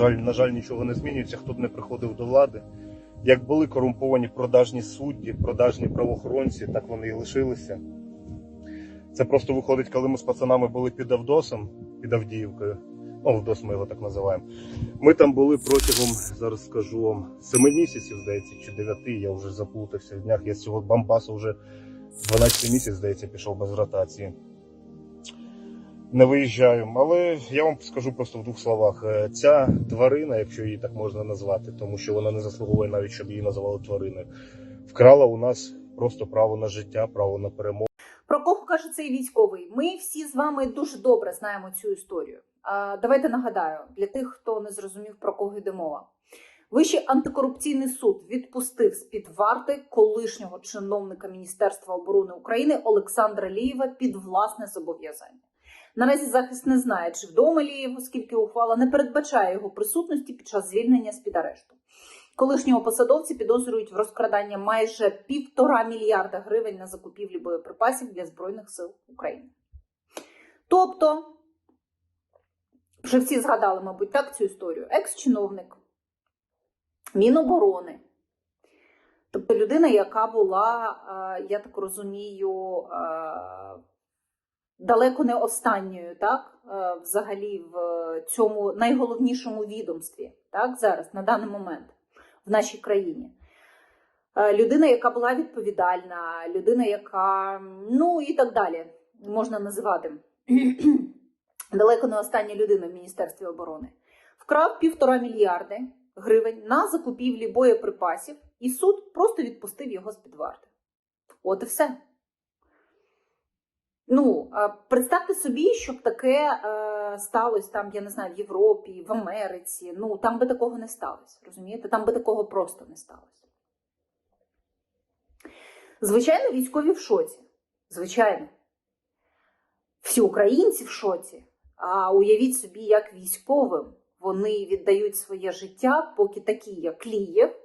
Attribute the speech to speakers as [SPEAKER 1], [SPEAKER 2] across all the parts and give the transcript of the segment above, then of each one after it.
[SPEAKER 1] жаль, на жаль, нічого не змінюється, хто б не приходив до влади. Як були корумповані продажні судді, продажні правоохоронці, так вони і лишилися. Це просто виходить, коли ми з пацанами були під Авдосом, під Авдіївкою. Ну, Авдос ми його так називаємо. Ми там були протягом, зараз скажу вам, семи місяців, здається, чи дев'яти, я вже заплутався в днях. Я з цього Бамбасу вже 12 місяць, здається, пішов без ротації. Не виїжджаю. Але я вам скажу просто в двох словах: Е, ця тварина, якщо її так можна назвати, тому що вона не заслуговує навіть, щоб її називали твариною, вкрала у нас просто право на життя, право на перемогу.
[SPEAKER 2] Про кого каже цей військовий? Ми всі з вами дуже добре знаємо цю історію. Давайте нагадаю для тих, хто не зрозумів про кого йде мова. Вищий антикорупційний суд відпустив з під варти колишнього чиновника Міністерства оборони України Олександра Лієва під власне зобов'язання. Наразі захист не знає, чи вдома Лієв, оскільки ухвала не передбачає його присутності під час звільнення з під арешту. Колишнього посадовці підозрюють в розкраданні майже півтора мільярда гривень на закупівлі боєприпасів для Збройних сил України. Тобто, вже всі згадали, мабуть, так цю історію. Екс-чиновник Міноборони. Тобто людина, яка була, е, я так розумію, е, далеко не останньою, так, е, взагалі в цьому найголовнішому відомстві, так, зараз, на даний момент в нашій країні. Е, Людина, яка була відповідальна, людина, яка, ну і так далі, можна називати далеко не остання людина в Міністерстві оборони, вкрав півтора мільярди гривень на закупівлі боєприпасів, і суд просто відпустив його з-під варти. От і все. Ну, представте собі, щоб таке е, сталося там, я не знаю, в Європі, в Америці. Ну, там би такого не сталося. Розумієте? Там би такого просто не сталося. Звичайно, військові в шоці. Звичайно. Всі українці в шоці. А уявіть собі, як військовим вони віддають своє життя, поки такі, як Лієв,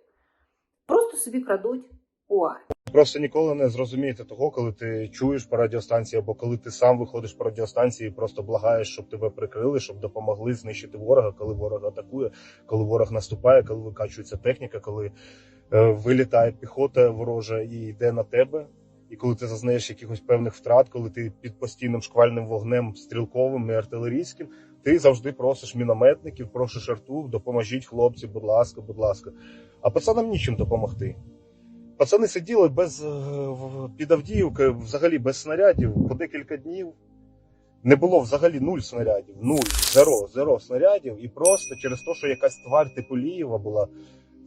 [SPEAKER 2] просто собі крадуть у армії.
[SPEAKER 1] Просто ніколи не зрозумієте того, коли ти чуєш по радіостанції, або коли ти сам виходиш по радіостанції і просто благаєш, щоб тебе прикрили, щоб допомогли знищити ворога, коли ворог атакує, коли ворог наступає, коли викачується техніка, коли е, вилітає піхота ворожа і йде на тебе. І коли ти зазнаєш якихось певних втрат, коли ти під постійним шквальним вогнем стрілковим і артилерійським, ти завжди просиш мінометників, просиш арту, допоможіть хлопці, будь ласка, будь ласка. А пацанам нічим допомогти. Пацани сиділи без е, під Авдіївкою, взагалі без снарядів по декілька днів. Не було взагалі нуль снарядів, нуль, зеро, зеро снарядів. І просто через те, що якась тварь типу Лієва була,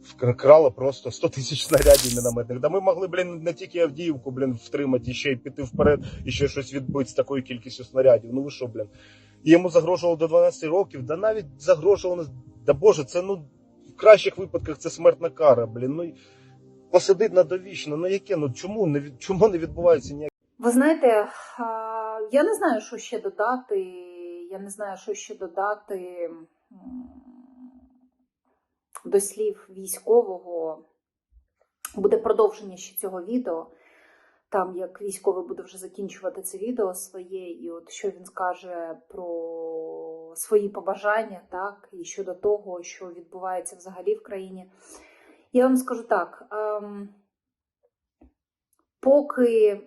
[SPEAKER 1] вкрала просто 100 тисяч снарядів мінометних. Да ми могли, блін, не тільки Авдіївку, блін, втримати, і ще й піти вперед, і ще щось відбити з такою кількістю снарядів. Ну ви що, блін? І йому загрожувало до 12 років, да навіть загрожувало, да боже, це ну в кращих випадках це смертна кара, блін. Ну посадить на довічно. Ну яке? Ну чому не від- чому не відбувається ніяк?
[SPEAKER 2] Ви знаєте, я не знаю, що ще додати. Я не знаю, що ще додати до слів військового. Буде продовження ще цього відео. Там як військовий буде вже закінчувати це відео своє, і от що він скаже про свої побажання, так, і щодо того, що відбувається взагалі в країні. Я вам скажу так: ем, поки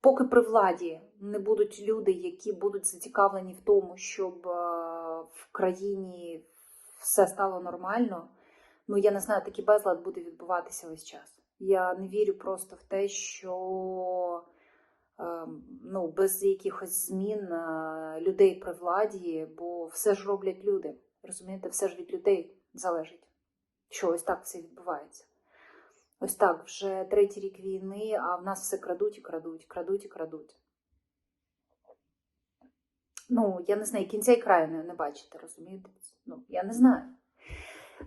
[SPEAKER 2] поки при владі не будуть люди, які будуть зацікавлені в тому, щоб е, в країні все стало нормально, ну я не знаю, такий безлад буде відбуватися весь час. Я не вірю просто в те, що е, ну, без якихось змін е, людей при владі, бо все ж роблять люди. Розумієте, все ж від людей залежить, що ось так все відбувається. Ось так, вже третій рік війни, а в нас все крадуть і крадуть, крадуть і крадуть. Ну, я не знаю, кінця і краю не, не бачите, розумієте? Ну, я не знаю.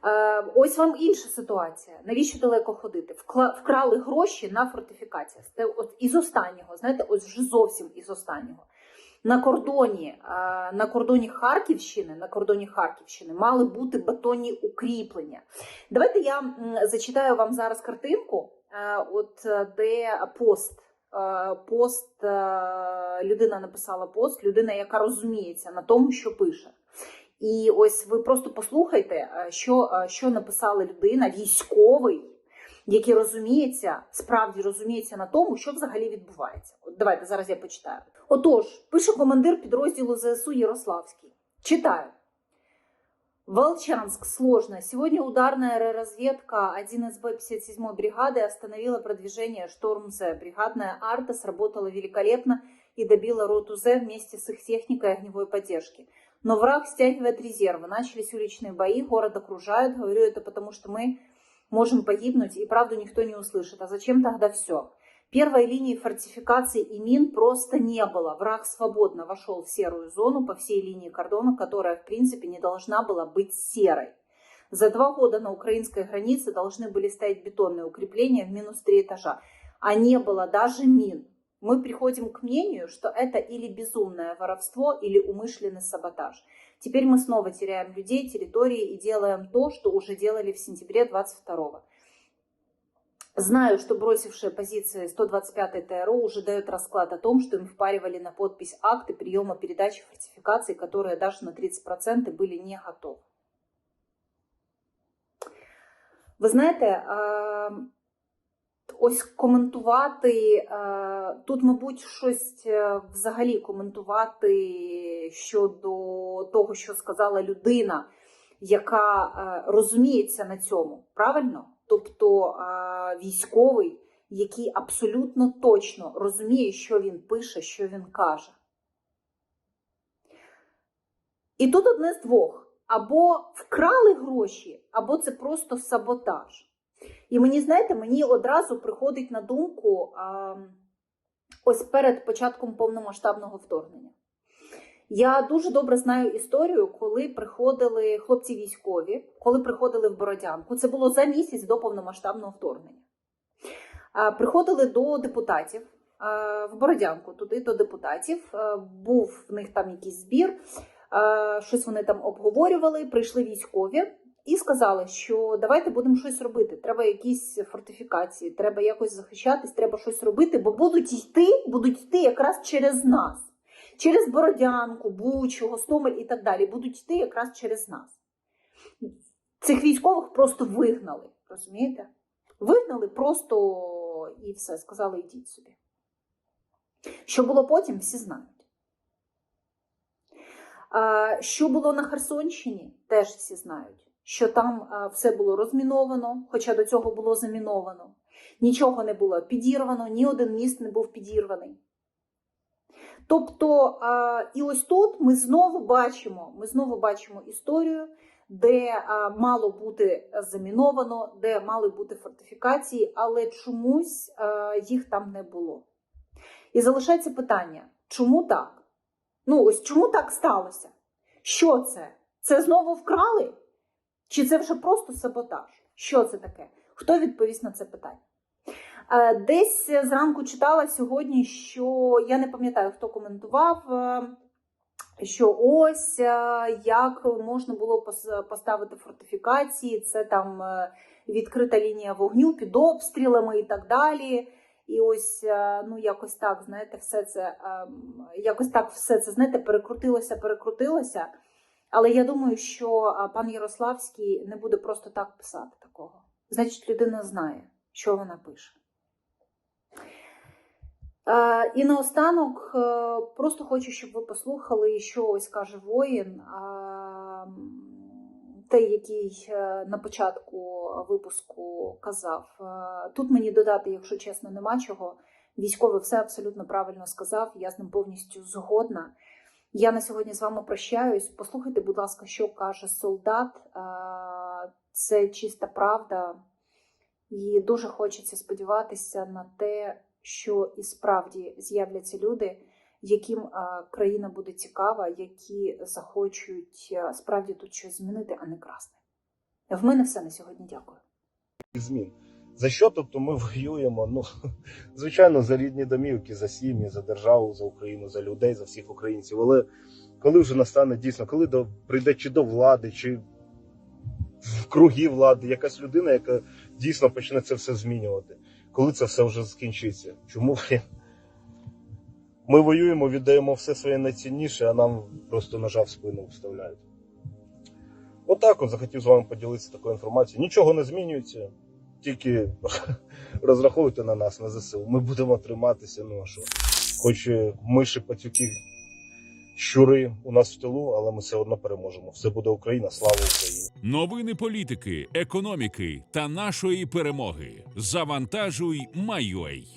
[SPEAKER 2] Е, ось вам інша ситуація. Навіщо далеко ходити? Вкрали гроші на фортифікації. Це от із останнього, знаєте, ось вже зовсім із останнього. На кордоні, е, на кордоні Харківщини, на кордоні Харківщини мали бути бетонні укріплення. Давайте я зачитаю вам зараз картинку, е, от е, де пост. Пост людина написала пост, людина, яка розуміється на тому, що пише. І ось ви просто послухайте, що, що написала людина, військовий, який розуміється, справді розуміється на тому, що взагалі відбувається. От давайте зараз я почитаю. Отож, пише командир підрозділу ЗСУ Ярославський. Читаю. Волчанск сложно. Сегодня ударная аэроразведка 1СБ-57 бригады остановила продвижение Шторм З. Бригадная арта сработала великолепно и добила роту З вместе с их техникой огневой поддержки. Но враг стягивает резервы. Начались уличные бои, город окружают. Говорю это потому, что мы можем погибнуть, и правду никто не услышит. А зачем тогда все? Первой линии фортификаций и мин просто не было. Враг свободно вошел в серую зону по всей линии кордона, которая, в принципе, не должна была быть серой. За два года на украинской границе должны были стоять бетонные укрепления в минус три этажа, а не было даже мин. Мы приходим к мнению, что это или безумное воровство, или умышленный саботаж. Теперь мы снова теряем людей, территории и делаем то, что уже делали в сентябре 22 Знаю, что бросившие позиции 125-й ТРО уже дают расклад о том, что им впаривали на подпись акты приема передачи фортификаций, которые даже на 30% были не готовы. Ви знаєте, е, ось коментувати е, тут, мабуть, щось е, взагалі коментувати щодо того, що сказала людина, яка е, розуміється на цьому, правильно? Тобто військовий, який абсолютно точно розуміє, що він пише, що він каже. І тут одне з двох: або вкрали гроші, або це просто саботаж. І мені, знаєте, мені одразу приходить на думку а, ось перед початком повномасштабного вторгнення. Я дуже добре знаю історію, коли приходили хлопці військові, коли приходили в Бородянку. Це було за місяць до повномасштабного вторгнення. А, Приходили до депутатів в Бородянку, туди до депутатів. Був в них там якийсь збір, щось вони там обговорювали. Прийшли військові і сказали, що давайте будемо щось робити. Треба якісь фортифікації, треба якось захищатись, треба щось робити, бо будуть йти, будуть йти якраз через нас. Через Бородянку, Бучу, Гостомель і так далі будуть йти якраз через нас. Цих військових просто вигнали, розумієте? Вигнали просто і все, сказали, йдіть собі. Що було потім, всі знають. Що було на Херсонщині, теж всі знають. Що там все було розміновано, хоча до цього було заміновано. Нічого не було підірвано, ні один міст не був підірваний. Тобто, і ось тут ми знову бачимо, ми знову бачимо історію, де мало бути заміновано, де мали бути фортифікації, але чомусь їх там не було. І залишається питання: чому так? Ну, ось чому так сталося? Що це? Це знову вкрали? Чи це вже просто саботаж? Що це таке? Хто відповість на це питання? Десь зранку читала сьогодні, що я не пам'ятаю, хто коментував, що ось як можна було поставити фортифікації, це там відкрита лінія вогню під обстрілами і так далі. І ось ну якось так, знаєте, все це якось так все це знаєте, перекрутилося, перекрутилося. Але я думаю, що пан Ярославський не буде просто так писати такого. Значить, людина знає, що вона пише. І наостанок просто хочу, щоб ви послухали, що ось каже воїн, той, який е, на початку випуску казав. Тут мені додати, якщо чесно, нема чого. Військовий все абсолютно правильно сказав, я з ним повністю згодна. Я на сьогодні з вами прощаюсь. Послухайте, будь ласка, що каже солдат. Це чиста правда, і дуже хочеться сподіватися на те що і справді з'являться люди, яким країна буде цікава, які захочуть справді тут щось змінити, а не красти. В мене все на сьогодні. Дякую.
[SPEAKER 1] Змін. За що тобто ми воюємо? Ну звичайно, за рідні домівки, за сім'ї, за державу, за Україну, за людей, за всіх українців. Але коли вже настане дійсно, коли до прийде чи до влади, чи в круги влади, якась людина, яка дійсно почне це все змінювати коли це все вже скінчиться. Чому ми воюємо, віддаємо все своє найцінніше, а нам просто ножа в спину вставляють. Отак от захотів з вами поділитися такою інформацією. Нічого не змінюється, тільки розраховуйте на нас, на ЗСУ. Ми будемо триматися. Ну? Хоч е, миші, пацюки, щури у нас в тилу, але ми все одно переможемо. Все буде Україна, слава Україні!
[SPEAKER 3] Новини політики, економіки та нашої перемоги. Завантажуй, Майой.